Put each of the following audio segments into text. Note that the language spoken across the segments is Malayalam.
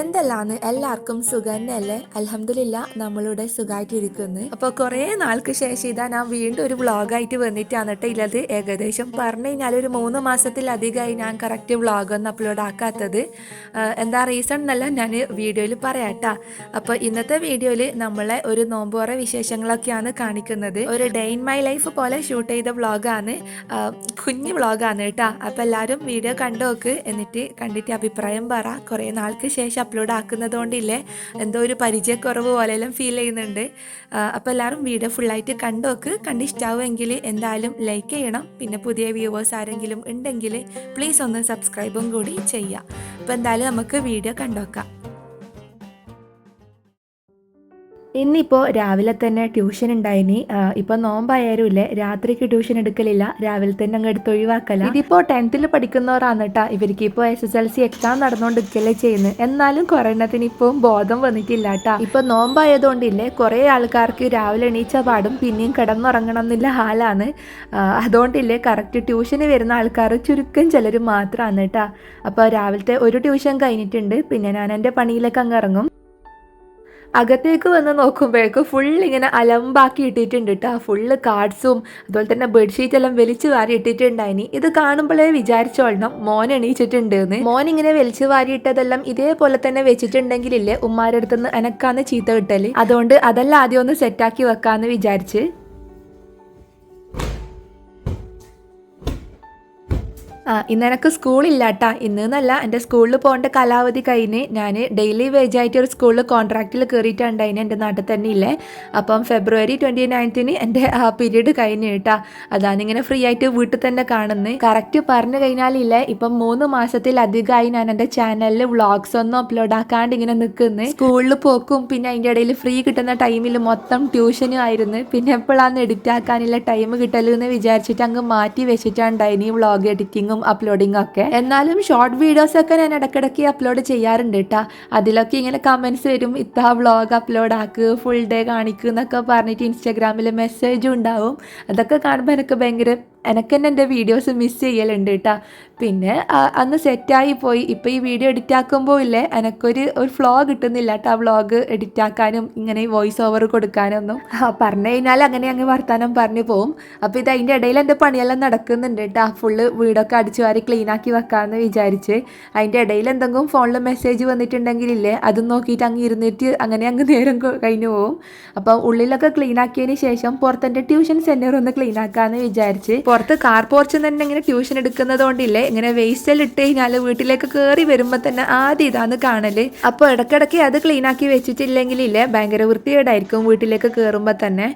എന്തെല്ലാന്ന് എല്ലാവർക്കും സുഖം തന്നെയല്ലേ അലഹമില്ല നമ്മളിവിടെ സുഖമായിട്ടിരിക്കുന്നു അപ്പോൾ കുറേ നാൾക്ക് ശേഷം ഇതാ ഞാൻ വീണ്ടും ഒരു വ്ളോഗായിട്ട് വന്നിട്ടാണ് കേട്ടോ ഇല്ലത്. ഏകദേശം പറഞ്ഞു കഴിഞ്ഞാൽ ഒരു മൂന്ന് മാസത്തിലധികമായി ഞാൻ കറക്റ്റ് വ്ളോഗൊന്നും അപ്ലോഡ് ആക്കാത്തത്. എന്താ റീസൺ എന്നല്ല ഞാൻ വീഡിയോയിൽ പറയാം കേട്ടോ. അപ്പോൾ ഇന്നത്തെ വീഡിയോയിൽ നമ്മളെ ഒരു നോമ്പോറ വിശേഷങ്ങളൊക്കെയാണ് കാണിക്കുന്നത്. ഒരു ഡേ ഇൻ മൈ ലൈഫ് പോലെ ഷൂട്ട് ചെയ്ത വ്ളോഗാണ്. കുഞ്ഞു വ്ളോഗാണ് കേട്ടോ. അപ്പോൾ എല്ലാവരും വീഡിയോ കണ്ടു നോക്ക് എന്നിട്ട് കണ്ടിട്ട് അഭിപ്രായം പറ. കുറേ നാൾക്ക് ശേഷം അപ്ലോഡ് ആക്കുന്നത് കൊണ്ടില്ലേ എന്തോ ഒരു പരിചയക്കുറവ് പോലെയെല്ലാം ഫീൽ ചെയ്യുന്നുണ്ട്. അപ്പോൾ എല്ലാവരും വീഡിയോ ഫുള്ളായിട്ട് കണ്ടു നോക്ക് കണ്ട് ഇഷ്ടാവുമെങ്കിൽ എന്തായാലും ലൈക്ക് ചെയ്യണം. പിന്നെ പുതിയ വ്യൂവേഴ്സ് ആരെങ്കിലും ഉണ്ടെങ്കിൽ പ്ലീസ് ഒന്ന് സബ്സ്ക്രൈബും കൂടി ചെയ്യാം അപ്പോൾ എന്തായാലും നമുക്ക് വീഡിയോ കണ്ടുനോക്കാം ഇന്നിപ്പോൾ രാവിലെ തന്നെ ട്യൂഷൻ ഉണ്ടായിനി. ഇപ്പോൾ നോമ്പായാലും ഇല്ലേ രാത്രിക്ക് ട്യൂഷൻ എടുക്കലില്ല രാവിലെ തന്നെ അങ്ങ് എടുത്ത് ഒഴിവാക്കല. ഇതിപ്പോൾ ടെൻത്തിൽ പഠിക്കുന്നവരാണ് കേട്ടോ ഇവർക്ക് ഇപ്പോൾ S S L C exam നടന്നുകൊണ്ടിരിക്കല്ലേ ചെയ്യുന്നത് എന്നാലും കൊറോണത്തിന് ഇപ്പം ബോധം വന്നിട്ടില്ല കേട്ടാ ഇപ്പോൾ നോമ്പായതുകൊണ്ടില്ലേ കുറേ ആൾക്കാർക്ക് രാവിലെ എണീച്ച പാടും പിന്നെയും കിടന്നുറങ്ങണം എന്നുള്ള ഹാലാണ് അതുകൊണ്ടില്ലേ കറക്റ്റ് ട്യൂഷന് വരുന്ന ആൾക്കാർ ചുരുക്കം ചിലർ മാത്രമാണ് കേട്ടാ അപ്പോൾ രാവിലത്തെ ഒരു ട്യൂഷൻ കഴിഞ്ഞിട്ടുണ്ട്. പിന്നെ ഞാൻ എന്റെ പണിയിലൊക്കെ അങ്ങ് ഇറങ്ങും. അകത്തേക്ക് വന്ന് നോക്കുമ്പോഴേക്കും ഫുൾ ഇങ്ങനെ അലമ്പാക്കി ഇട്ടിട്ടുണ്ട് കേട്ടോ ഫുള്ള് കാർഡ്സും അതുപോലെ തന്നെ ബെഡ്ഷീറ്റ് എല്ലാം വലിച്ചു വാരി ഇട്ടിട്ടുണ്ടായിനി. ഇത് കാണുമ്പോഴേ വിചാരിച്ചോളണം മോൻ എണീച്ചിട്ടുണ്ട് എന്ന് മോൻ ഇങ്ങനെ വലിച്ചു വാരി ഇട്ടതെല്ലാം ഇതേപോലെ തന്നെ വെച്ചിട്ടുണ്ടെങ്കിലില്ലേ ഉമ്മാരടുത്തുനിന്ന് എനക്കാന്ന് ചീത്ത കിട്ടൽ? അതുകൊണ്ട് അതെല്ലാം ആദ്യം ഒന്ന് സെറ്റാക്കി വെക്കാന്ന് വിചാരിച്ച്. ഇന്ന് എനിക്ക് സ്കൂളില്ല കേട്ടാ ഇന്ന് എന്നല്ല എന്റെ സ്കൂളിൽ പോകേണ്ട കാലാവധി കഴിഞ്ഞ് ഞാൻ ഡെയിലി വേജ് ആയിട്ട് ഒരു സ്കൂളിൽ കോൺട്രാക്റ്റിൽ കയറിയിട്ടുണ്ടായിന് എന്റെ നാട്ടിൽ തന്നെ ഇല്ലേ അപ്പം ഫെബ്രുവരി ട്വന്റി നയൻത്തിന് എന്റെ ആ പീരീഡ് കഴിഞ്ഞ് കേട്ടാ അതാണ് ഇങ്ങനെ ഫ്രീ ആയിട്ട് വീട്ടിൽ തന്നെ കാണുന്നത് കറക്റ്റ് പറഞ്ഞു കഴിഞ്ഞാലില്ലേ ഇപ്പം മൂന്ന് മാസത്തിലധികമായി ഞാൻ എന്റെ ചാനലിൽ വ്ളോഗ്സ് ഒന്നും അപ്ലോഡ് ആക്കാണ്ട് ഇങ്ങനെ നിൽക്കുന്നത് സ്കൂളിൽ പോക്കും പിന്നെ അതിന്റെ ഇടയിൽ ഫ്രീ കിട്ടുന്ന ടൈമിൽ മൊത്തം ട്യൂഷനും ആയിരുന്നു. പിന്നെ എപ്പോഴാണ് എഡിറ്റ് ആക്കാനുള്ള ടൈം കിട്ടലെന്ന് വിചാരിച്ചിട്ട് അങ്ങ് മാറ്റി വെച്ചിട്ടുണ്ടായിനി വ്ളോഗ് എഡിറ്റിങ്ങും അപ്ലോഡിങ്ങും ഒക്കെ. എന്നാലും ഷോർട്ട് വീഡിയോസ് ഒക്കെ ഞാൻ ഇടയ്ക്കിടയ്ക്ക് അപ്ലോഡ് ചെയ്യാറുണ്ട് കേട്ടാ അതിലൊക്കെ ഇങ്ങനെ കമന്റ്സ് വരും ഇത്ത വ്ളോഗ് അപ്ലോഡ് ആക്ക് ഫുൾ ഡേ കാണിക്കുക എന്നൊക്കെ പറഞ്ഞിട്ട് ഇൻസ്റ്റാഗ്രാമിൽ മെസ്സേജും ഉണ്ടാവും. അതൊക്കെ കാണുമ്പോൾ എനിക്ക് ഭയങ്കര എനിക്ക് തന്നെ എന്റെ വീഡിയോസ് മിസ് ചെയ്യലുണ്ട് കേട്ടാ പിന്നെ അന്ന് സെറ്റായി പോയി. ഇപ്പോൾ ഈ വീഡിയോ എഡിറ്റ് ആക്കുമ്പോൾ ഇല്ലേ എനിക്കൊരു ഒരു ഫ്ലോ കിട്ടുന്നില്ല കേട്ടോ ആ വ്ളോഗ് എഡിറ്റ് ആക്കാനും ഇങ്ങനെ വോയിസ് ഓവർ കൊടുക്കാനൊന്നും. പറഞ്ഞു കഴിഞ്ഞാൽ അങ്ങനെ അങ്ങ് വർത്താനം പറഞ്ഞു പോവും. അപ്പോൾ ഇത് അതിന്റെ ഇടയിൽ എന്റെ പണിയെല്ലാം നടക്കുന്നുണ്ട് കേട്ടോ ഫുള്ള് വീടൊക്കെ അടിച്ചു വാരി ക്ലീൻ ആക്കി വെക്കാമെന്ന് വിചാരിച്ച്. അതിന്റെ ഇടയിൽ എന്തെങ്കിലും ഫോണിൽ മെസ്സേജ് വന്നിട്ടുണ്ടെങ്കിലില്ലേ അത് നോക്കിയിട്ട് അങ്ങ് ഇരുന്നിട്ട് അങ്ങനെ അങ്ങ് നേരം കഴിഞ്ഞു പോവും. അപ്പോൾ ഉള്ളിലൊക്കെ ക്ലീൻ ആക്കിയതിന് ശേഷം പുറത്തെന്റെ ട്യൂഷൻ സെന്റർ ഒന്ന് ക്ലീൻ ആക്കാമെന്ന് വിചാരിച്ച്. പുറത്ത് കാർ പോർച്ച് തന്നെ ഇങ്ങനെ ട്യൂഷൻ എടുക്കുന്നത് കൊണ്ടില്ലേ ഇങ്ങനെ വേസ്റ്റെല്ലാം ഇട്ട് കഴിഞ്ഞാൽ വീട്ടിലേക്ക് കയറി വരുമ്പോൾ തന്നെ ആദ്യം ഇതാന്ന് കാണൽ. അപ്പോൾ ഇടയ്ക്കിടയ്ക്ക് അത് ക്ലീൻ ആക്കി വെച്ചിട്ടില്ലെങ്കിലില്ലേ ഭയങ്കര വൃത്തികേടായിരിക്കും വീട്ടിലേക്ക് കയറുമ്പോൾ തന്നെ.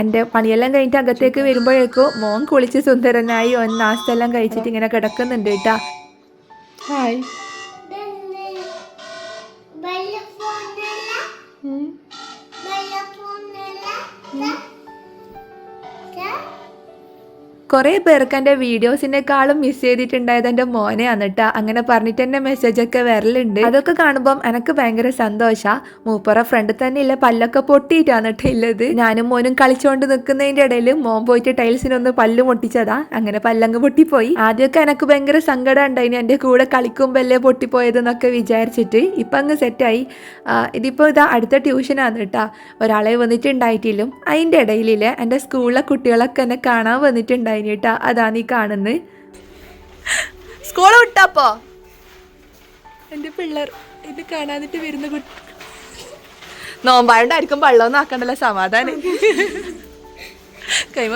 എന്റെ പണിയെല്ലാം കഴിഞ്ഞിട്ട് അകത്തേക്ക് വരുമ്പോഴേക്കും മോൻ കുളിച്ച് സുന്ദരനായി ഒന്ന് നാസ്തെല്ലാം കഴിച്ചിട്ട് ഇങ്ങനെ കിടക്കുന്നുണ്ട് കേട്ടാ. ഹായ് കുറേ പേർക്ക് എന്റെ വീഡിയോസിനേക്കാളും മിസ് ചെയ്തിട്ടുണ്ടായത് എന്റെ മോനെയാണ് കേട്ടോ അങ്ങനെ പറഞ്ഞിട്ട് തന്നെ മെസ്സേജൊക്കെ വരലുണ്ട്. അതൊക്കെ കാണുമ്പം എനിക്ക് ഭയങ്കര സന്തോഷമാണ് മൂപ്പറ ഫ്രണ്ട് തന്നെ ഇല്ല പല്ലൊക്കെ പൊട്ടിയിട്ടാണ് ഇല്ലത്. ഞാനും മോനും കളിച്ചുകൊണ്ട് നിൽക്കുന്നതിന്റെ ഇടയിൽ മോൻ പോയിട്ട് ടൈൽസിനൊന്ന് പല്ല് പൊട്ടിച്ചതാ അങ്ങനെ പല്ലങ്ങ് പൊട്ടിപ്പോയി. ആദ്യമൊക്കെ എനിക്ക് ഭയങ്കര സങ്കടം ഉണ്ടായിന് എന്റെ കൂടെ കളിക്കുമ്പോൾ പൊട്ടിപ്പോയതെന്നൊക്കെ വിചാരിച്ചിട്ട് ഇപ്പം അങ്ങ് സെറ്റായി ഇതിപ്പോൾ ഇതാ അടുത്ത ട്യൂഷനാണ് കേട്ടോ ഒരാളെ വന്നിട്ടുണ്ടായിട്ടില്ലും. അതിന്റെ ഇടയിലില്ലേ എന്റെ സ്കൂളിലെ കുട്ടികളൊക്കെ എന്നെ കാണാൻ വന്നിട്ടുണ്ടായിന്. കേട്ടോ അതാ നീ കാണുന്നത് സ്കൂൾ വിട്ടപ്പോ? എന്റെ പിള്ളേർ ഇത് കാണാതിട്ട് വരുന്ന കുട്ടി നോമ്പായോണ്ടായിരിക്കും വെള്ളമൊന്നും ആക്കണ്ടല്ലോ സമാധാനം. കൈമ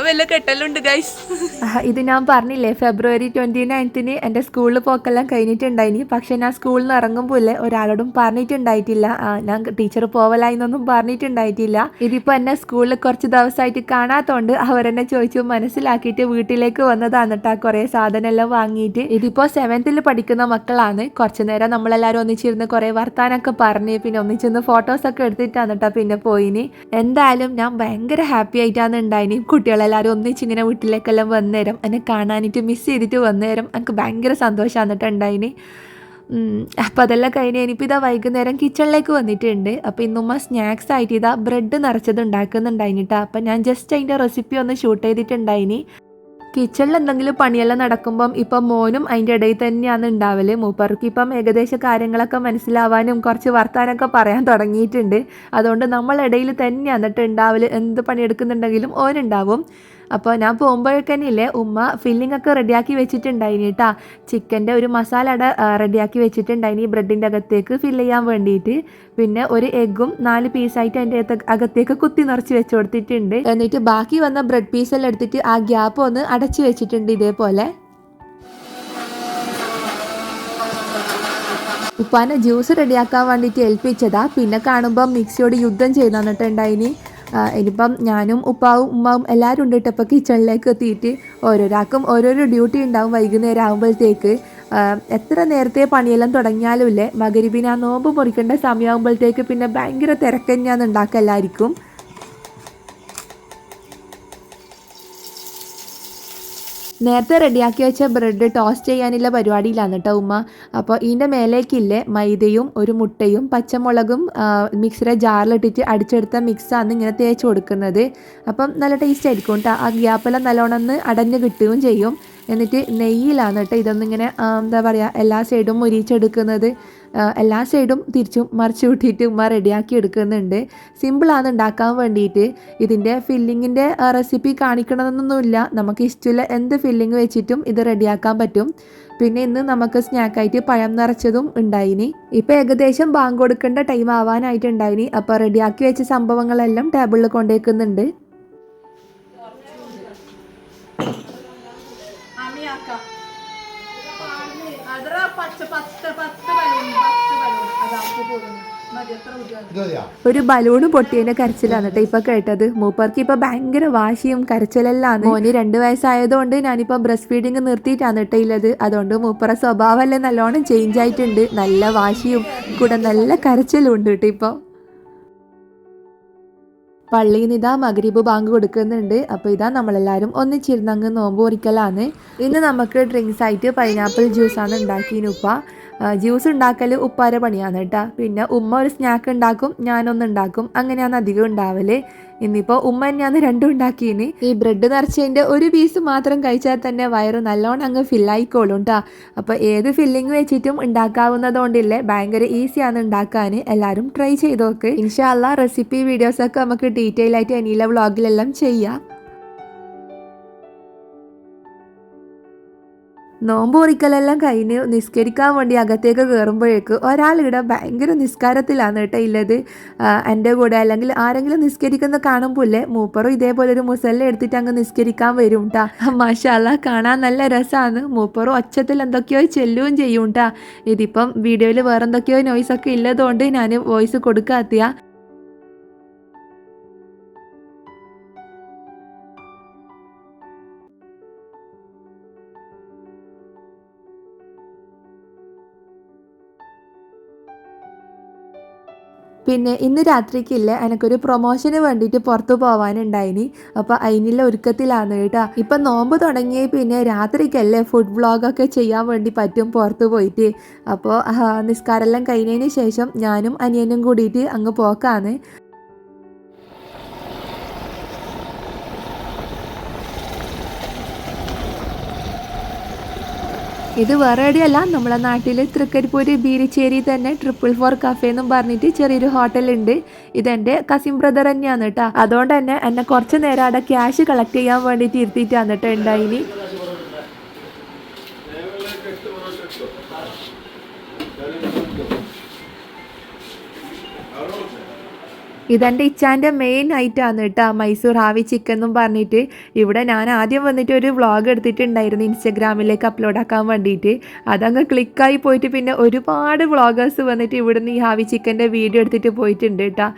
ഇത് ഞാൻ പറഞ്ഞില്ലേ ഫെബ്രുവരി ട്വന്റി നയൻത്തിന് എന്റെ സ്കൂളിൽ പോക്കെല്ലാം കഴിഞ്ഞിട്ടുണ്ടായിനി. പക്ഷെ ഞാൻ സ്കൂളിൽ നിന്ന് ഇറങ്ങുമ്പോൾ ഇല്ലേ ഒരാളോടും പറഞ്ഞിട്ടുണ്ടായിട്ടില്ല. ഞാൻ ടീച്ചർ പോവലായിന്നൊന്നും പറഞ്ഞിട്ടുണ്ടായിട്ടില്ല. ഇതിപ്പോ എന്നെ സ്കൂളിൽ കുറച്ച് ദിവസമായിട്ട് കാണാത്തോണ്ട് അവരെന്നെ ചോദിച്ചു മനസ്സിലാക്കിയിട്ട് വീട്ടിലേക്ക് വന്നതാണ് കേട്ടോ കുറേ സാധനമെല്ലാം വാങ്ങിയിട്ട്. ഇതിപ്പോൾ സെവൻത്തിൽ പഠിക്കുന്ന മക്കളാണ്. കുറച്ച് നേരം നമ്മളെല്ലാവരും ഒന്നിച്ചിരുന്ന് കുറേ വർത്താനൊക്കെ പറഞ്ഞ് പിന്നെ ഒന്നിച്ചിരുന്ന് ഫോട്ടോസൊക്കെ എടുത്തിട്ടാണ് കേട്ടോ പിന്നെ പോയിനി. എന്തായാലും ഞാൻ ഭയങ്കര ഹാപ്പി ആയിട്ടാണ് ഉണ്ടായിനി. കുട്ടികളെല്ലാവരും ഒന്നിച്ച് ഇങ്ങനെ വീട്ടിലേക്കെല്ലാം വന്നേരം എന്നെ കാണാനിട്ട് മിസ് ചെയ്തിട്ട് വന്നേരം എനിക്ക് ഭയങ്കര സന്തോഷമാണ് കേട്ടോ അപ്പോൾ അതെല്ലാം കഴിഞ്ഞ് ഇനിയിപ്പോൾ ഇതാ വൈകുന്നേരം കിച്ചണിലേക്ക് വന്നിട്ടുണ്ട്. അപ്പോൾ ഇന്നുമ്മ സ്നാക്സ് ആയിട്ട് ഇതാ ബ്രെഡ് നിറച്ചത് ഉണ്ടാക്കുന്നുണ്ടായിനി അപ്പോൾ അപ്പം ഞാൻ ജസ്റ്റ് അതിന്റെ റെസിപ്പി ഒന്ന് ഷൂട്ട് ചെയ്തിട്ടുണ്ടായിനി. കിച്ചണിൽ എന്തെങ്കിലും പണിയെല്ലാം നടക്കുമ്പം ഇപ്പം മോനും അതിന്റെ ഇടയിൽ തന്നെയാണ് ഉണ്ടാവൽ. മൂപ്പർക്ക് ഇപ്പം ഏകദേശം കാര്യങ്ങളൊക്കെ മനസ്സിലാവാനും കുറച്ച് വർത്താനൊക്കെ പറയാൻ തുടങ്ങിയിട്ടുണ്ട്. അതുകൊണ്ട് നമ്മളിടയിൽ തന്നെയാണ് എന്നിട്ട് ഉണ്ടാവൽ. എന്ത് പണിയെടുക്കുന്നുണ്ടെങ്കിലും ഓനുണ്ടാവും. അപ്പോൾ ഞാൻ പോകുമ്പോഴേക്കന്നെയില്ലേ ഉമ്മ ഫില്ലിംഗ് ഒക്കെ റെഡിയാക്കി വെച്ചിട്ടുണ്ടായിനി കേട്ടാ ചിക്കന്റെ ഒരു മസാല അട റെഡിയാക്കി വെച്ചിട്ടുണ്ടായിനി ബ്രെഡിന്റെ അകത്തേക്ക് ഫില്ല് ചെയ്യാൻ വേണ്ടിയിട്ട്. പിന്നെ ഒരു എഗ്ഗും നാല് പീസായിട്ട് അതിന്റെ അകത്ത് അകത്തേക്ക് കുത്തി നിറച്ച് വെച്ച് കൊടുത്തിട്ടുണ്ട്. എന്നിട്ട് ബാക്കി വന്ന ബ്രെഡ് പീസെല്ലാം എടുത്തിട്ട് ആ ഗ്യാപ്പ് ഒന്ന് അടച്ചു വെച്ചിട്ടുണ്ട് ഇതേപോലെ. ഉപ്പാനെ ജ്യൂസ് റെഡിയാക്കാൻ വേണ്ടിയിട്ട് ഏൽപ്പിച്ചതാ. പിന്നെ കാണുമ്പോൾ മിക്സിയോട് യുദ്ധം ചെയ്തു തന്നിട്ടുണ്ടായിനി ഇനിയിപ്പം ഞാനും ഉപ്പാവും ഉമ്മാവും എല്ലാവരും ഉണ്ട് കേട്ടോ. ഇപ്പോൾ കിച്ചണിലേക്ക് എത്തിയിട്ട് ഓരോരാൾക്കും ഓരോരോ ഡ്യൂട്ടി ഉണ്ടാവും വൈകുന്നേരം ആകുമ്പോഴത്തേക്ക് എത്ര നേരത്തെ പണിയെല്ലാം തുടങ്ങിയാലും ഇല്ലേ? മകരിബിന് ആ നോമ്പ് മുറിക്കേണ്ട സമയമാകുമ്പോഴത്തേക്ക് പിന്നെ ഭയങ്കര തിരക്കന്നെയാണ് ഉണ്ടാക്കുക എല്ലാവർക്കും നേരത്തെ റെഡിയാക്കി വെച്ച ബ്രെഡ് ടോസ്റ്റ് ചെയ്യാനുള്ള പരിപാടിയിലാണ് കേട്ടോ ഉമ്മ. അപ്പോൾ ഇതിന്റെ മേലേക്കില്ലേ മൈദയും ഒരു മുട്ടയും പച്ചമുളകും മിക്സിയുടെ ജാറിലിട്ടിട്ട് അടിച്ചെടുത്ത മിക്സാണ് ഇങ്ങനെ തേച്ച് കൊടുക്കുന്നത്. അപ്പം നല്ല ടേസ്റ്റ് ആയിരിക്കും കേട്ടോ ആ ഗ്യാപ്പെല്ലാം നല്ലോണം ഒന്ന് അടഞ്ഞ് കിട്ടുകയും ചെയ്യും. എന്നിട്ട് നെയ്യിലാണ് കേട്ടോ ഇതൊന്നിങ്ങനെ എന്താ പറയുക എല്ലാ സൈഡും മുരിച്ചെടുക്കുന്നത് എല്ലാ സൈഡും തിരിച്ചും മറിച്ച് കൂട്ടിയിട്ട് ഉമ്മ റെഡിയാക്കി എടുക്കുന്നുണ്ട്. സിമ്പിളാണ് ഉണ്ടാക്കാൻ വേണ്ടിയിട്ട്. ഇതിന്റെ ഫില്ലിങ്ങിന്റെ റെസിപ്പി കാണിക്കണമെന്നൊന്നുമില്ല. നമുക്ക് ഇഷ്ടമുള്ള എന്ത് ഫില്ലിങ് വെച്ചിട്ടും ഇത് റെഡിയാക്കാൻ പറ്റും. പിന്നെ ഇന്ന് നമുക്ക് സ്നാക്കായിട്ട് പഴം നിറച്ചതും ഉണ്ടായിനി. ഇപ്പം ഏകദേശം ബാങ്ക് കൊടുക്കേണ്ട ടൈം ആവാനായിട്ടുണ്ടായിനി. അപ്പോൾ റെഡിയാക്കി വെച്ച സംഭവങ്ങളെല്ലാം ടേബിളിൽ കൊണ്ടുവയ്ക്കുന്നുണ്ട് ഇതോയാ ഒരു ബലൂണ് പൊട്ടിയതിന്റെ കരച്ചിലാണ് കേട്ടോ ഇപ്പൊ കേട്ടത്. മൂപ്പർക്ക് ഇപ്പൊ ഭയങ്കര വാശിയും കരച്ചിലെല്ലാം മോന് രണ്ടു വയസ്സായതുകൊണ്ട് ഞാനിപ്പോ ബ്രസ്റ്റ് ഫീഡിങ് നിർത്തിയിട്ടാണ് കേട്ടോ അതുകൊണ്ട് മൂപ്പറ അല്ലേ നല്ലോണം ചേഞ്ച് ആയിട്ടുണ്ട്. നല്ല വാശിയും കൂടെ നല്ല കരച്ചിലും ഉണ്ട് കേട്ടോ ഇപ്പൊ. പള്ളി ഇതാ മഗ്രിബ് ബാങ്ക് കൊടുക്കുന്നുണ്ട്. അപ്പോൾ ഇതാ നമ്മളെല്ലാവരും ഒന്നിച്ചിരുന്നങ്ങ് നോമ്പ് പൊറിക്കലാണ് ഇന്ന് നമുക്ക് ഡ്രിങ്ക്സ് ആയിട്ട് പൈനാപ്പിൾ ജ്യൂസാണ് ഉണ്ടാക്കിയിനുപ്പ ജ്യൂസ് ഉണ്ടാക്കൽ ഉപ്പാര പണിയാണ് കേട്ടോ പിന്നെ ഉമ്മ ഒരു സ്നാക്ക് ഉണ്ടാക്കും ഞാനൊന്ന് ഉണ്ടാക്കും. അങ്ങനെയാണ് അധികം ഉണ്ടാവൽ. ഇന്നിപ്പോൾ ഉമ്മ ഞാൻ രണ്ടും ഉണ്ടാക്കിയിന് ഈ ബ്രെഡ് നിറച്ചതിന്റെ ഒരു പീസ് മാത്രം കഴിച്ചാൽ തന്നെ വയറ് നല്ലോണം അങ്ങ് ഫില്ലായിക്കോളും കേട്ടോ അപ്പോൾ ഏത് ഫില്ലിങ് വെച്ചിട്ടും ഉണ്ടാക്കാവുന്നതുകൊണ്ടില്ലേ ഭയങ്കര ഈസിയാണ് ഉണ്ടാക്കാൻ എല്ലാവരും ട്രൈ ചെയ്ത് നോക്ക്. ഇൻഷാല്ല റെസിപ്പി വീഡിയോസൊക്കെ നമുക്ക് ഡീറ്റെയിൽ ആയിട്ട് അനിയിലെ വ്ളോഗിലെല്ലാം ചെയ്യാം. നോമ്പ് കുറിക്കലെല്ലാം കഴിഞ്ഞ് നിസ്കരിക്കാൻ വേണ്ടി അകത്തേക്ക് കയറുമ്പോഴേക്ക് ഒരാളിവിടെ ഭയങ്കര നിസ്കാരത്തിലാണ് കേട്ടോ ആ, എന്റെ കൂടെ അല്ലെങ്കിൽ ആരെങ്കിലും നിസ്കരിക്കുന്ന കാണുമ്പോൾ ഇല്ലേ മൂപ്പറും ഇതേപോലെ ഒരു മുസല്ല എടുത്തിട്ട് അങ്ങ് നിസ്കരിക്കാൻ വരും കേട്ടാ മാഷാല്ല കാണാൻ നല്ല രസമാണ് മൂപ്പറും ഒച്ചത്തിൽ എന്തൊക്കെയോ ചെല്ലുകയും ചെയ്യും കേട്ടാ ഇതിപ്പം വീഡിയോയിൽ വേറെന്തൊക്കെയോ നോയ്സൊക്കെ ഇല്ലതുകൊണ്ട് ഞാൻ വോയിസ് കൊടുക്കാത്തിയ. പിന്നെ ഇന്ന് രാത്രിക്കില്ല. എനിക്കൊരു പ്രൊമോഷന് വേണ്ടിയിട്ട് പുറത്തു പോകാനുണ്ടായിനി അപ്പോൾ അതിനുള്ള ഒരുക്കത്തിലാണ് കേട്ടോ. ഇപ്പം നോമ്പ് തുടങ്ങി പിന്നെ രാത്രിക്കല്ലേ ഫുഡ് വ്ളോഗൊക്കെ ചെയ്യാൻ വേണ്ടി പറ്റും പുറത്തു പോയിട്ട്. അപ്പോൾ നിസ്കാരെല്ലാം കഴിഞ്ഞതിന് ശേഷം ഞാനും അനിയനും കൂടിയിട്ട് അങ്ങ് പോക്കാണ്. ഇത് വേറെ എവിടെയല്ല നമ്മളെ നാട്ടിൽ തൃക്കരിപ്പൂര് ബീരിച്ചേരി തന്നെ ട്രിപ്പിൾ ഫോർ കഫേ എന്നും പറഞ്ഞിട്ട് ചെറിയൊരു ഹോട്ടൽ ഹോട്ടലുണ്ട് ഇതെന്റെ കസിൻ ബ്രദർ തന്നെയാണ് കേട്ടോ അതുകൊണ്ട് തന്നെ എന്നെ കുറച്ച് നേരം അവിടെ ക്യാഷ് കളക്ട് ചെയ്യാൻ വേണ്ടിയിട്ട് ഇരുത്തിയിട്ടാണ് കേട്ടോ ഉണ്ടായിനി ഇതെന്റെ ഇച്ചാന്റെ മെയിൻ ഐറ്റമാണ് കേട്ടോ മൈസൂർ ഹാവി ചിക്കൻ എന്നും പറഞ്ഞിട്ട് ഇവിടെ ഞാൻ ആദ്യം വന്നിട്ട് ഒരു വ്ളോഗ് എടുത്തിട്ടുണ്ടായിരുന്നു ഇൻസ്റ്റഗ്രാമിലേക്ക് അപ്ലോഡ് ആക്കാൻ വേണ്ടിയിട്ട് അതങ്ങ് ക്ലിക്കായി പോയിട്ട് പിന്നെ ഒരുപാട് വ്ളോഗേഴ്സ് വന്നിട്ട് ഇവിടുന്ന് ഈ ഹാവി ചിക്കന്റെ വീഡിയോ എടുത്തിട്ട് പോയിട്ടുണ്ട് കേട്ടോ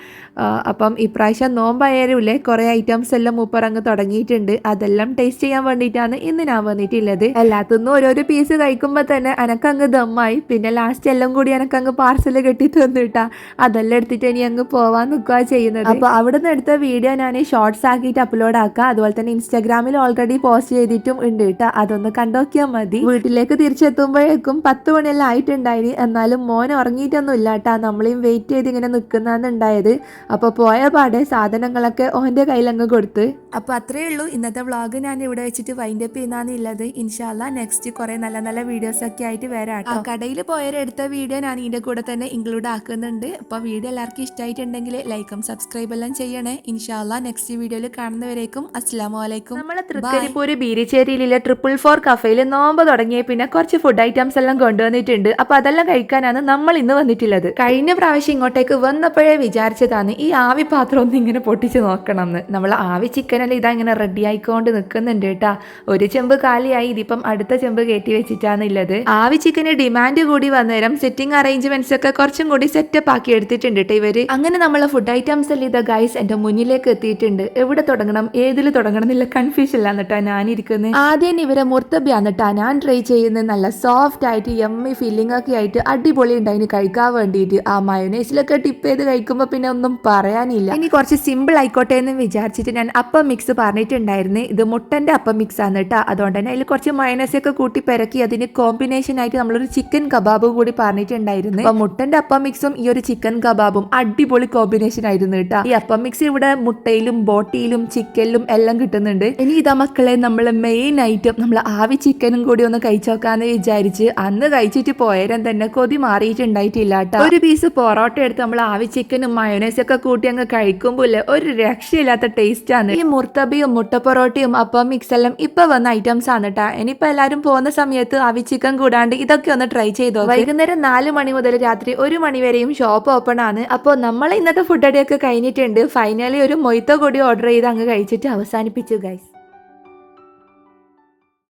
അപ്പം ഇപ്രാവശ്യം നോമ്പായാലുമില്ലേ കുറേ ഐറ്റംസ് എല്ലാം മൂപ്പറങ്ങ് തുടങ്ങിയിട്ടുണ്ട്. അതെല്ലാം ടേസ്റ്റ് ചെയ്യാൻ വേണ്ടിയിട്ടാണ് ഇന്ന് ഞാൻ വന്നിട്ടുള്ളത്. എല്ലാത്തുനിന്നും ഓരോരോ പീസ് കഴിക്കുമ്പോൾ തന്നെ എനക്കങ്ങ് ദമ്മായി. പിന്നെ ലാസ്റ്റ് എല്ലാം കൂടി എനക്കങ്ങ് പാർസൽ കെട്ടി തന്നു തന്നിട്ടാ അതെല്ലാം എടുത്തിട്ട് ഇനി അങ്ങ് പോവാൻ നിൽക്കുക ചെയ്യുന്നത്. അപ്പോൾ അവിടെ നിന്ന് എടുത്ത വീഡിയോ ഞാൻ ഷോർട്സ് ആക്കിയിട്ട് അപ്ലോഡ് ആക്കാം. അതുപോലെ തന്നെ ഇൻസ്റ്റാഗ്രാമിൽ ഓൾറെഡി പോസ്റ്റ് ചെയ്തിട്ടും ഉണ്ട് കേട്ടോ അതൊന്ന് കണ്ടോക്കിയാൽ മതി. വീട്ടിലേക്ക് തിരിച്ചെത്തുമ്പോഴേക്കും പത്ത് മണിയെല്ലാം ആയിട്ടുണ്ടായിന്. എന്നാലും മോൻ ഉറങ്ങിയിട്ടൊന്നും ഇല്ല കേട്ടാ നമ്മളെയും വെയിറ്റ് ചെയ്ത് ഇങ്ങനെ നിൽക്കുന്നതാണ് ഉണ്ടായത്. അപ്പോൾ പോയ പാടെ സാധനങ്ങളൊക്കെ ഓന്റെ കയ്യിലങ്ങ് കൊടുത്ത്. അപ്പോൾ അത്രയേ ഉള്ളൂ. ഇന്നത്തെ വ്ളോഗ് ഞാൻ ഇവിടെ വെച്ചിട്ട് വൈൻഡ് അപ്പ് ചെയ്യുന്നില്ലത് ഇൻഷാല്ല നെക്സ്റ്റ് കുറേ നല്ല നല്ല വീഡിയോസ് ഒക്കെ ആയിട്ട് വരാം കടയിൽ പോയവരെടുത്ത വീഡിയോ ഞാൻ ഇതിന്റെ കൂടെ തന്നെ ഇൻക്ലൂഡ് ആക്കുന്നുണ്ട്. അപ്പോൾ വീഡിയോ എല്ലാവർക്കും ഇഷ്ടമായിട്ടുണ്ടെങ്കിൽ ലൈക്കും സബ്സ്ക്രൈബ് എല്ലാം ചെയ്യണേ. ഇൻഷാല്ല നെക്സ്റ്റ് വീഡിയോയിൽ കാണുന്നവരേക്കും അസ്സാം വലൈക്കും നമ്മളെ തൃക്കരിപ്പൂര് ബീരിച്ചേരിയിലെ ട്രിപ്പിൾ ഫോർ കഫേയിൽ നോമ്പ് തുടങ്ങിയ പിന്നെ കുറച്ച് ഫുഡ് ഐറ്റംസ് എല്ലാം കൊണ്ടുവന്നിട്ടുണ്ട്. അപ്പൊ അതെല്ലാം കഴിക്കാനാണ് നമ്മൾ ഇന്ന് വന്നിട്ടുള്ളത്. കഴിഞ്ഞ പ്രാവശ്യം ഇങ്ങോട്ടേക്ക് വന്നപ്പോഴേ വിചാരിച്ചതാണ് ഈ ആവി പാത്രം ഒന്ന് ഇങ്ങനെ പൊട്ടിച്ച് നോക്കണം എന്ന് നമ്മൾ ആവി ചിക്കനല്ല ഇതാ ഇങ്ങനെ റെഡി ആയിക്കൊണ്ട് നിൽക്കുന്നുണ്ട് കേട്ടാ. ഒരു ചെമ്പ് കാലിയായി ഇതിപ്പം അടുത്ത ചെമ്പ് കയറ്റി വെച്ചിട്ടാണ് ഉള്ളത് ആവി ചിക്കന് ഡിമാൻഡ് കൂടി വന്നേരം സെറ്റിംഗ് അറേഞ്ച്മെന്റ്സ് ഒക്കെ കുറച്ചും കൂടി സെറ്റപ്പ് ആക്കി എടുത്തിട്ടുണ്ട് കേട്ടോ ഇവർ. അങ്ങനെ നമ്മളെ ഫുഡ് ഐറ്റംസ് അല്ല ഇതാ ഗൈസ് എന്റെ മുന്നിലേക്ക് എത്തിയിട്ടുണ്ട്. എവിടെ തുടങ്ങണം? ഏതിൽ തുടങ്ങണം എന്നുള്ള കൺഫ്യൂഷൻ ഇല്ലാന്ന് കേട്ടോ ഞാനിരിക്കുന്നത് ആദ്യം ഇവരെ മുർത്തബി കേട്ടാ ഞാൻ ട്രൈ ചെയ്യുന്നത് നല്ല സോഫ്റ്റ് ആയിട്ട് എമ്മി ഫീലിംഗ് ഒക്കെ ആയിട്ട് അടിപൊളി ഉണ്ടായിന് കഴിക്കാൻ വേണ്ടിയിട്ട് ആ മയോനൈസിലൊക്കെ ടിപ്പ് ചെയ്ത് കഴിക്കുമ്പോൾ പിന്നെ ഒന്നും പറയാനില്ല. ഇനി കുറച്ച് സിമ്പിൾ ആയിക്കോട്ടെ എന്ന് വിചാരിച്ചിട്ട് ഞാൻ അപ്പം മിക്സ് പറഞ്ഞിട്ടുണ്ടായിരുന്നു. ഇത് മുട്ടന്റെ അപ്പം മിക്സ് ആണ് കേട്ടോ അതുകൊണ്ട് തന്നെ അതിൽ കുറച്ച് മയോനൈസ് ഒക്കെ കൂട്ടി പെരക്കി അതിന് കോമ്പിനേഷൻ ആയിട്ട് നമ്മളൊരു ചിക്കൻ കബാബും കൂടി പറഞ്ഞിട്ടുണ്ടായിരുന്നു. മുട്ടന്റെ അപ്പം മിക്സും ഈ ഒരു ചിക്കൻ കബാബും അടിപൊളി കോമ്പിനേഷൻ ആയിരുന്നു കേട്ടോ. ഈ അപ്പം മിക്സ് ഇവിടെ മുട്ടയിലും ബോട്ടിയിലും ചിക്കനിലും എല്ലാം കിട്ടുന്നുണ്ട്. ഇനി ഇതാ മക്കളെ നമ്മൾ മെയിൻ ഐറ്റം നമ്മൾ ആവി ചിക്കനും കൂടി ഒന്ന് കഴിച്ചോക്കാന്ന് വിചാരിച്ച് അന്ന് കഴിച്ചിട്ട് പോയരം തന്നെ കൊതി മാറിയിട്ടുണ്ടായിട്ടില്ല കേട്ടോ. ഒരു പീസ് പൊറോട്ട എടുത്ത് നമ്മൾ ആവി ചിക്കനും മയോനൈസ് ഒക്കെ കൂട്ടി അങ്ങ് കഴിക്കുമ്പോൾ ഒരു രക്ഷയില്ലാത്ത ടേസ്റ്റ് ആണ്. ഈ മുർത്തബിയും മുട്ട പൊറോട്ടയും അപ്പം മിക്സ് എല്ലാം ഇപ്പൊ വന്ന ഐറ്റംസ് ആണ് കേട്ടോ. ഇനിയിപ്പോ എല്ലാരും പോകുന്ന സമയത്ത് ആവി ചിക്കൻ കൂടാണ്ട് ഇതൊക്കെ ഒന്ന് ട്രൈ ചെയ്തോ വൈകുന്നേരം നാല് മണി മുതൽ രാത്രി ഒരു മണി വരെയും ഷോപ്പ് ഓപ്പൺ ആണ്. അപ്പോൾ നമ്മൾ ഇന്നത്തെ ഫുഡ് അടിയൊക്കെ കഴിഞ്ഞിട്ടുണ്ട്. ഫൈനലി ഒരു മൊയ്ത്തോ കൂടി ഓർഡർ ചെയ്ത് അങ്ങ് കഴിച്ചിട്ട് അവസാനിപ്പിച്ചു ഗൈസ്